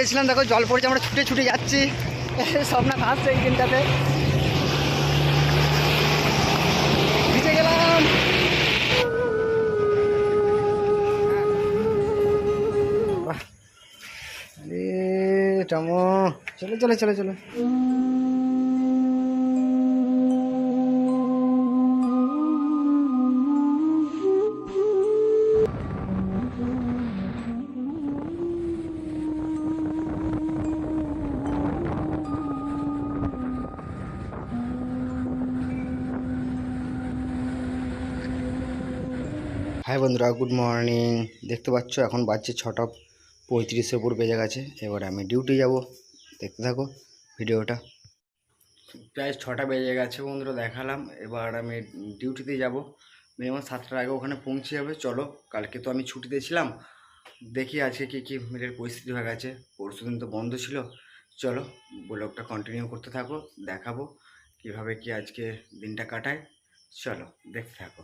গিয়েছিলাম দেখো জল পড়েছে, আমরা ছুটে ছুটে যাচ্ছি। স্বপ্না হাসছে এই দিনটাতে। গেলাম। টামো চলো চলো চলো চলো। হাই বন্ধুরা গুড মর্নিং দেখতে পাচ্ছ, এখন বাজছে ছটা পঁয়ত্রিশের উপর বেজে গেছে। এবার আমি ডিউটি যাব। দেখতে থাকো ভিডিওটা। প্রায় ছটা বেজে গেছে বন্ধুরা, দেখালাম। এবার আমি ডিউটিতে যাব। মিনিমাম সাতটার আগে ওখানে পৌঁছে যাবে। চলো, কালকে তো আমি ছুটিতে ছিলাম। দেখি আজকে কী কী মিলের পরিস্থিতি হয়ে গেছে। পরশু দিন তো বন্ধ ছিল। চলো ব্লগটা কন্টিনিউ করতে থাকো, দেখাবো কীভাবে কি আজকে দিনটা কাটায়। চলো, দেখতে থাকো।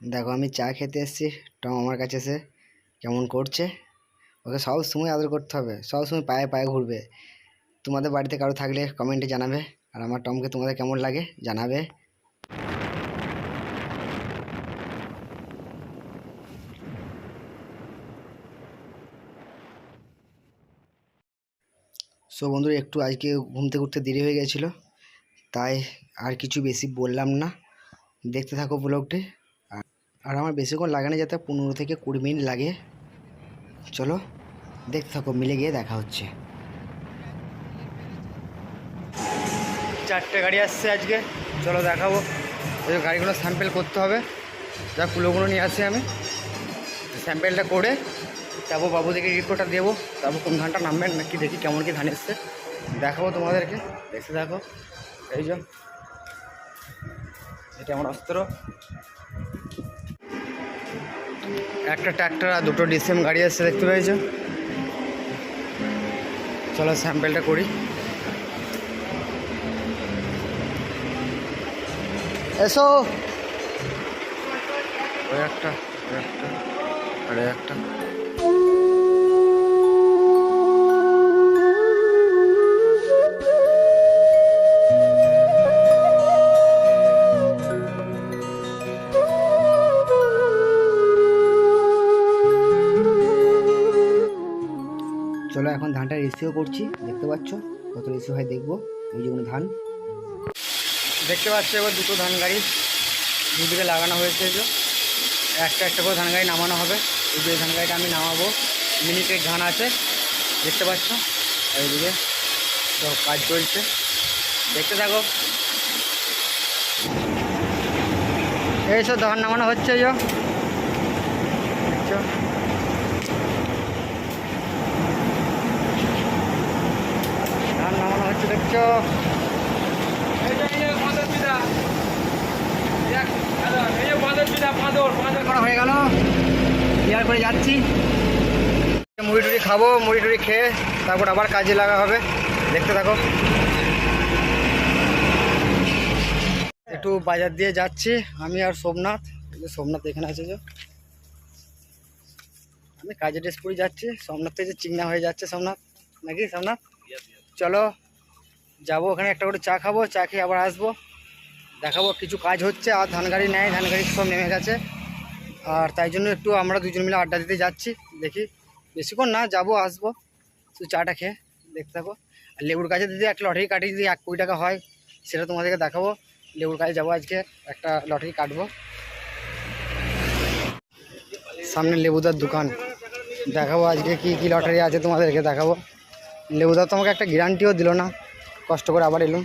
দেখো আমি চা খেতে এসেছি, টম আমার কাছে এসে কেমন করছে? ওকে সব সময় আদর করতে হবে, সব সময় পায়ে পায়ে ঘুরবে। তোমাদের বাড়িতে কারও থাকলে কমেন্টে জানাবে, আর আমার টমকে তোমাদের কেমন লাগে জানাবে। সো বন্ধুরা, একটু আজকে ঘুম থেকে উঠতে দেরি হয়ে গেছিল, তাই আর কিছু বেশি বললাম না। দেখতে থাকো ব্লগটি আর আমার বেশিক্ষণ লাগে না যাতে পনেরো থেকে কুড়ি মিনিট লাগে। চলো, দেখতে থাকো, মিলে গিয়ে দেখা হচ্ছে। চারটে গাড়ি আসছে আজকে। চলো দেখাবো। ওই গাড়িগুলো স্যাম্পেল করতে হবে। যা কুলোগুলো নিয়ে আসি আমি। স্যাম্পেলটা করে তারপর বাবুদেরকে রিপোর্টটা দেবো। তারপর কোন ধানটা নামবেন নাকি দেখি কেমন কি ধান এসছে। দেখাবো তোমাদেরকে। দেখতে দেখো এই যে, এটা আমার অস্ত্র। একটা ট্র্যাক্টর আর দুটো ডিসিএম গাড়ি আসছে দেখতে পেয়েছ? চলো স্যাম্পেলটা করি। এসো! ওই একটা ওই একটা, আর একটা। ধানটা করছি দেখতে পাচ্ছ, কত রিসিভ হয় দেখব। ওই যেগুলো ধান। দেখতে পাচ্ছ এবার দুটো ধান গাড়ি, দুদিকে লাগানো হয়েছে যে। একটা একটা করে ধান গাড়ি নামানো হবে। এই যে ধান গাড়িটা আমি নামাবো। মিনিটের ধান আছে, দেখতে পাচ্ছ। এইদিকে সব কাজ চলছে। দেখতে থাকো। এই সব ধান নামানো হচ্ছে দেখছ ধান নামানো হচ্ছে দেখছ? করা হয়ে গেল। ক্লিয়ার করে যাচ্ছি। মুড়ি টুড়ি খাব মুড়ি টুড়ি খেয়ে তারপর আবার কাজে লাগা হবে। দেখতে থাকো। একটু বাজার দিয়ে যাচ্ছি। আমি আর সোমনাথ। সোমনাথ এখানে আছে যে। আমি কাজে ড্রেস পরে যাচ্ছি। সোমনাথ থেকে চিংনা হয়ে যাচ্ছে সোমনাথ। নাকি সোমনাথ? চলো। যাব ওখানে একটা করে চা খাব, চা খেয়ে আবার আসব। দেখাবো কিছু কাজ হচ্ছে, আর ধান গাড়ি নেয় ধান গাড়ি সব নেমে গেছে। আর তাই জন্য একটু আমরা দুজন মিলে আড্ডা দিতে যাচ্ছি, দেখি। বেশিক্ষণ না, যাব, আসব। শুধু চাটা খেয়ে দেখতে থাকো। আর লেবুর গাছে যদি একটা লটারি কাটি, যদি এক কোটি টাকা হয়, সেটা তোমাদেরকে দেখাবো। লেবুর গাছে যাব আজকে, একটা লটারি কাটবো। সামনে লেবুদার দোকান। দেখাবো আজকে কি কি লটারি আছে তোমাদেরকে দেখাবো। লেবুদার তো আমাকে একটা গ্যারান্টিও দিল না। কষ্ট করে আবার এলুম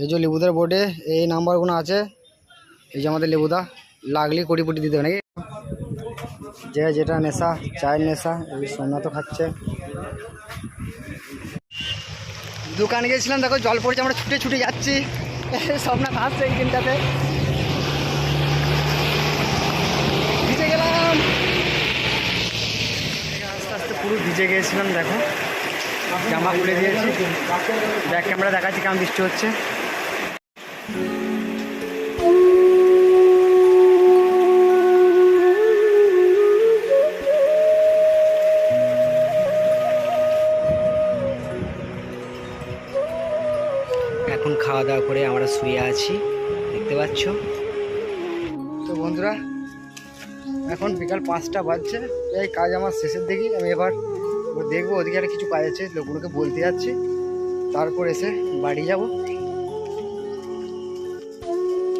এই যে লেবুদার বোর্ডে এই নাম্বারগুলো আছে। এই যে আমাদের লেবুদা, লাগলে কোটি কোটি দিতে হবে নাকি? যে যেটা নেশা, চায়ের নেশা, এই তো খাচ্ছে। দোকানে গেছিলাম দেখো জল পড়ছে, আমরা ছুটে ছুটে যাচ্ছি। স্বপ্না হাসছে এই দিনটাতে। পুরো ভিজে গিয়েছিলাম, দেখো। জামা খুলে দিয়েছি। ব্যাক ক্যামেরা দেখাচ্ছি কেমন বৃষ্টি হচ্ছে। এখন খাওয়া দাওয়া করে আমরা শুয়ে আছি, দেখতে পাচ্ছ? তো বন্ধুরা, এখন বিকাল পাঁচটা বাজছে। এই কাজ আমার শেষের দিকেই। আমি এবার দেখব ওদিকে একটা কিছু কাজ আছে, লোকগুলোকে বলতে যাচ্ছি। তারপর এসে বাড়ি যাব।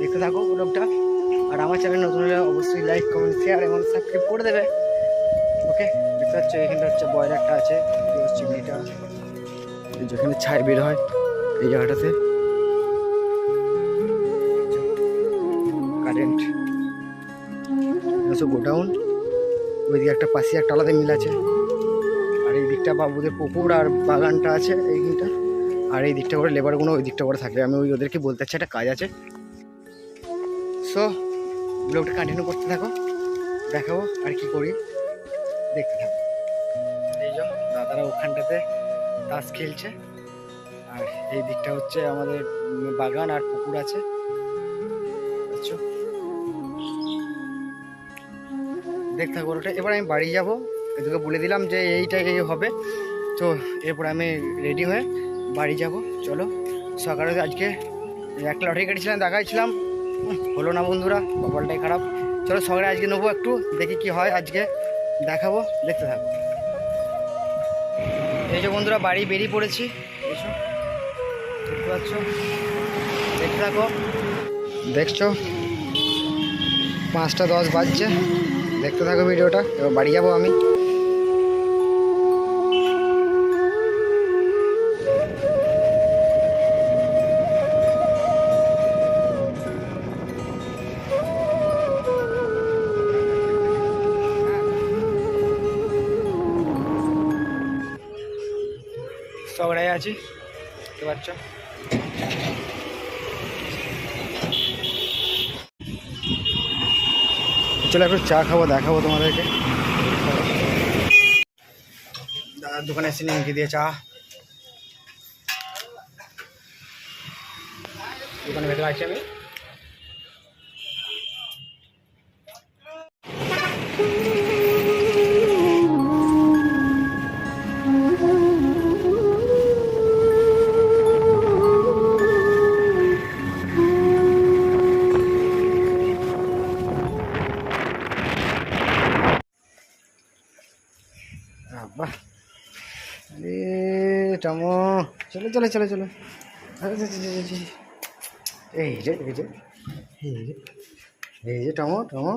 দেখতে থাকো ব্লগটা আর আমার চ্যানেল নতুন হলে অবশ্যই লাইক কমেন্ট শেয়ার এবং সাবস্ক্রাইব করে দেবে। ওকে দেখতে পাচ্ছ, এখানটা হচ্ছে বয়লারটা আছে চিমনিটা। যেখানে ছাই বের হয়, এই জায়গাটাতে। Current godown. ওইদিকে একটা পাশে একটা আলাদা মিল আছে। আর এই দিকটা বাবুদের পুকুর আর বাগানটা আছে এই দিকটা। আর এই দিকটা করে লেবারগুলো ওই দিকটা করে থাকবে আমি ওই ওদেরকে বলতে চাচ্ছি একটা কাজ আছে। সো ব্লগটা কন্টিনিউ করতে থাকো, দেখাবো আর কি করি। দেখতে থাকো। এই যে, দাদারা ওখানটাতে তাস খেলছে। আর এই দিকটা হচ্ছে আমাদের বাগান আর পুকুর আছে। দেখতে থাকো ওটা। এবার আমি বাড়ি যাব। এদিকে বলে দিলাম যে এইটা এই হবে। তো এরপর আমি রেডি হয়ে বাড়ি যাব। চলো। সকালে আজকে একটা লটারি কেটেছিলাম, দেখাইছিলাম। হলো না বন্ধুরা, কপালটাই খারাপ। চলো সকালে আজকে নেব একটু, দেখি কি হয় আজকে। দেখাবো, দেখতে থাকো। এই যে বন্ধুরা, বাড়ি বেরিয়ে পড়েছি। এসো। দেখতে পাচ্ছ? দেখতে থাকো। দেখছ? পাঁচটা দশ বাজছে। দেখতে থাকো ভিডিওটা এবার বাড়ি যাব আমি। সবাই আছি দেখতে চলো একটু চা খাব, দেখাবো তোমাদেরকে। দাদার দোকানে এসে নিমকি দিয়ে চা। দোকানে ভেতরে আছি আমি। আরে, টমো। চলো চলো চলো চলো। এই যে এই যে এই যে এই যে, টমো টমো।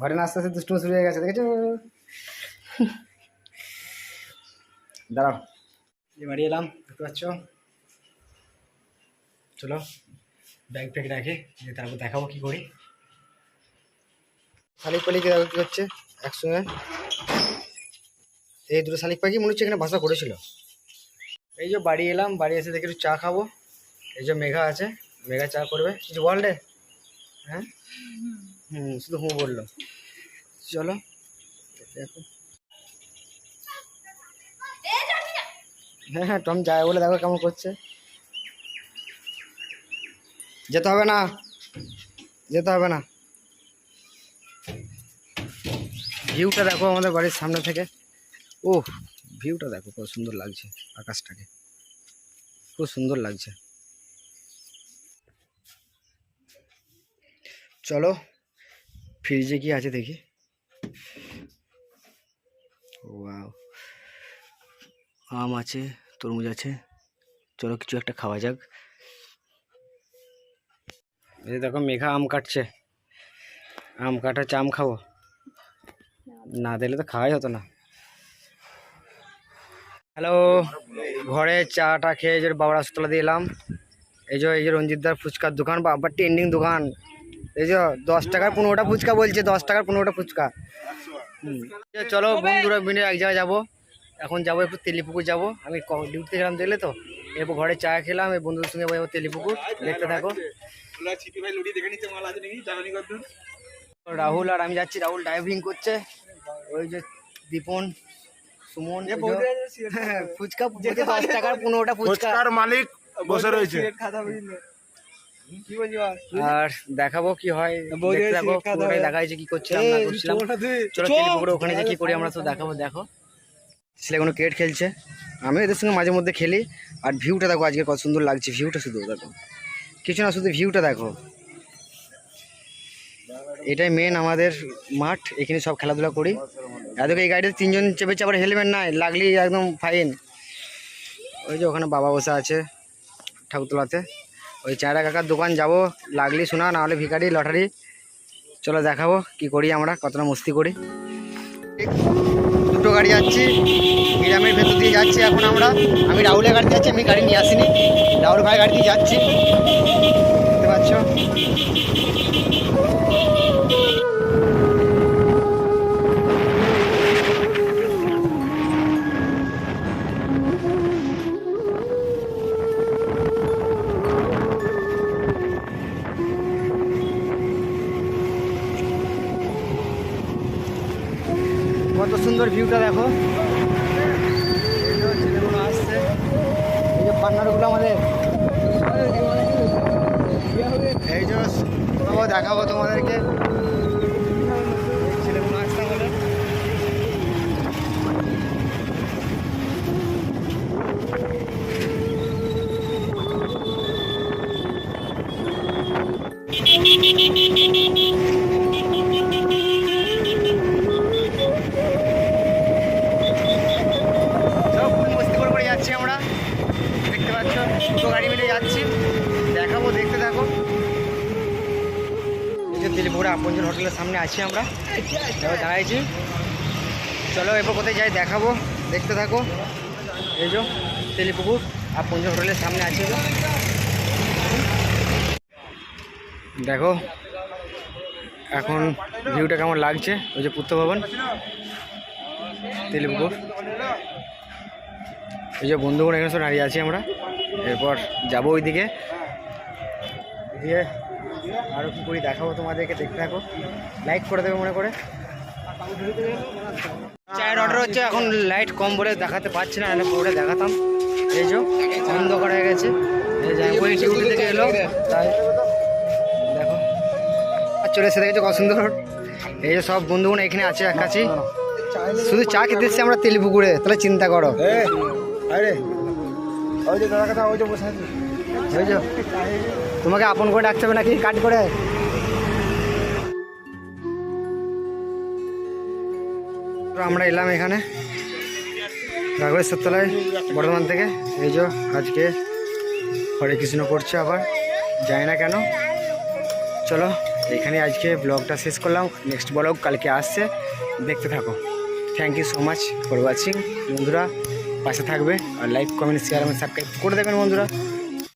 ঘরে আস্তে আস্তে দুষ্টু শুরু হয়ে গেছে, দেখেছ? দাঁড়াও। এই বাড়ি এলাম, দেখতে পাচ্ছ? চলো ব্যাগ ফ্যাগ রাখে দিয়ে তারপর দেখাবো কি করি। পালিকে দেখো কি হচ্ছে একসঙ্গে। এই দুটো শালিক পাখি মনে হচ্ছে এখানে বাসা করেছিল। এই যে বাড়ি এলাম, বাড়ি এসে দেখে একটু চা খাব। এই যে মেঘা আছে, মেঘা চা করবে। কিছু বল রে। হ্যাঁ? হুম, শুধু হুঁ বলল। চলো। হ্যাঁ হ্যাঁ টম যায় বলে দেখো কেমন করছে। যেতে হবে না। যেতে হবে না। ভিউটা দেখো আমাদের বাড়ির সামনে থেকে। ও ভিউটা দেখো কত সুন্দর লাগছে আকাশটাকে। খুব সুন্দর লাগছে। চলো, ফ্রিজে কি আছে দেখি। আম আছে, তরমুজ আছে। চলো কিছু একটা খাওয়া যাক। এই দেখো মেঘা আম কাটছে। আম কাটাচ্ছে আম খাব। না দিলে তো খাওয়াই হতো না। হ্যালো। ঘরে চাটা খেয়ে যে বাবার হাসপাতালে দিয়ে এলাম। এই যে এই যে রঞ্জিতদার ফুচকার দোকান বাবার ট্রেন্ডিং দোকান। এই যে, দশ টাকার পনেরোটা ফুচকা বলছে, দশ টাকার পনেরোটা ফুচকা। চলো বন্ধুরা মিলে এক জায়গায় যাব। এখন যাব একটু তেলিপুকুর যাব। আমি ডিউটিতে গেলাম দেখলে তো? এরপর ঘরে চা খেলাম, এই বন্ধুদের সঙ্গে যাব তেলিপুকুর। দেখতে থাকো। রাহুল আর আমি যাচ্ছি, রাহুল ড্রাইভিং করছে। ওই যে, দীপন। সুমন এই যে- হ্যাঁ, ফুচকা বলছে দশ টাকার পনেরোটা ফুচকার মালিক বসে রয়েছে। আর? দেখাবো কি হয় দেখা যাচ্ছে কি করছিলাম না করছিলাম। চলো তেলিপুকুরে ওখানে যে কি করি আমরা তো দেখাবো দেখো। ছেলে কোনো ক্রিকেট খেলছে। আমি এদের সঙ্গে মাঝে মধ্যে খেলি। আর ভিউটা দেখো আজকে কত সুন্দর লাগছে। ভিউটা শুধু দেখো। কিছু না শুধু ভিউটা দেখো। এটাই মেন আমাদের মাঠ। এখানে সব খেলাধুলা করি। এদিকে এই গাড়িতে তিনজন চেপেছে, আবার হেলমেট নাই লাগলি একদম ফাইন ওই যে ওখানে বাবা বসে আছে ঠাকুরতলাতে। ওই চায়রা কাকার দোকান যাব লাগলি শোনা, নাহলে ভিখারি, লটারি। চলো দেখাবো, কি করি আমরা, কতটা মস্তি করি। দুটো গাড়ি যাচ্ছি, গ্রামের ভেতর দিয়ে যাচ্ছি এখন আমরা। আমি রাহুলের গাড়িতে যাচ্ছি, আমি গাড়ি নিয়ে আসিনি। রাহুল ভাই গাড়ি দিয়ে যাচ্ছি। যে আমাদের দেখাবো তোমাদেরকে। আপনজন হোটেলের সামনে আছি আমরা। এবার দাঁড়াইছি। চলো এরপর কোথায় যাই দেখাবো, দেখতে থাকো। এই যে তেলিপুকুর আপনজন হোটেলের সামনে আছি দেখো, এখন ভিউটা কেমন লাগছে? ওই যে পুত্র ভবন, তেলিপুকুর। এই যে বন্ধুগণ এখানে সব দাঁড়িয়ে আছি আমরা। এরপর যাব ওইদিকে। দিয়ে আরও কী করি দেখাবো তোমাদেরকে, দেখতে থাকো। লাইক করে দেবে মনে করে। চায়ের অর্ডার হচ্ছে, এখন লাইট কম বলে দেখাতে পারছি না, নাহলে পুরোটা দেখাতাম। এই যে, অন্ধকার হয়ে গেছে। থেকে এলো, তাই। দেখো। আর চলে এসে দেখেছ কত সুন্দর। এই যে সব বন্ধুগণ এখানে আছে এক কাছে। শুধু চা খেতে এসছি আমরা তেলপুকুরে, তাহলে চিন্তা করো। আরে ওই যে দাদা কথা, ওই যে বসে আছে। বুঝছ? তোমাকে আপন করে ডাকতে হবে নাকি কাট করে? আমরা এলাম এখানে রাঘবেশ্বর তলায় বর্ধমান থেকে। এই যে আজকে হরে কৃষ্ণ করছে আবার, জানি না কেন। চলো, এখানে আজকে ব্লগটা শেষ করলাম। নেক্সট ব্লগ কালকে আসছে, দেখতে থাকো। Thank you so much for watching বন্ধুরা, পাশে থাকবে। আর লাইক কমেন্ট শেয়ার এবং সাবস্ক্রাইব করে দেবেন, বন্ধুরা।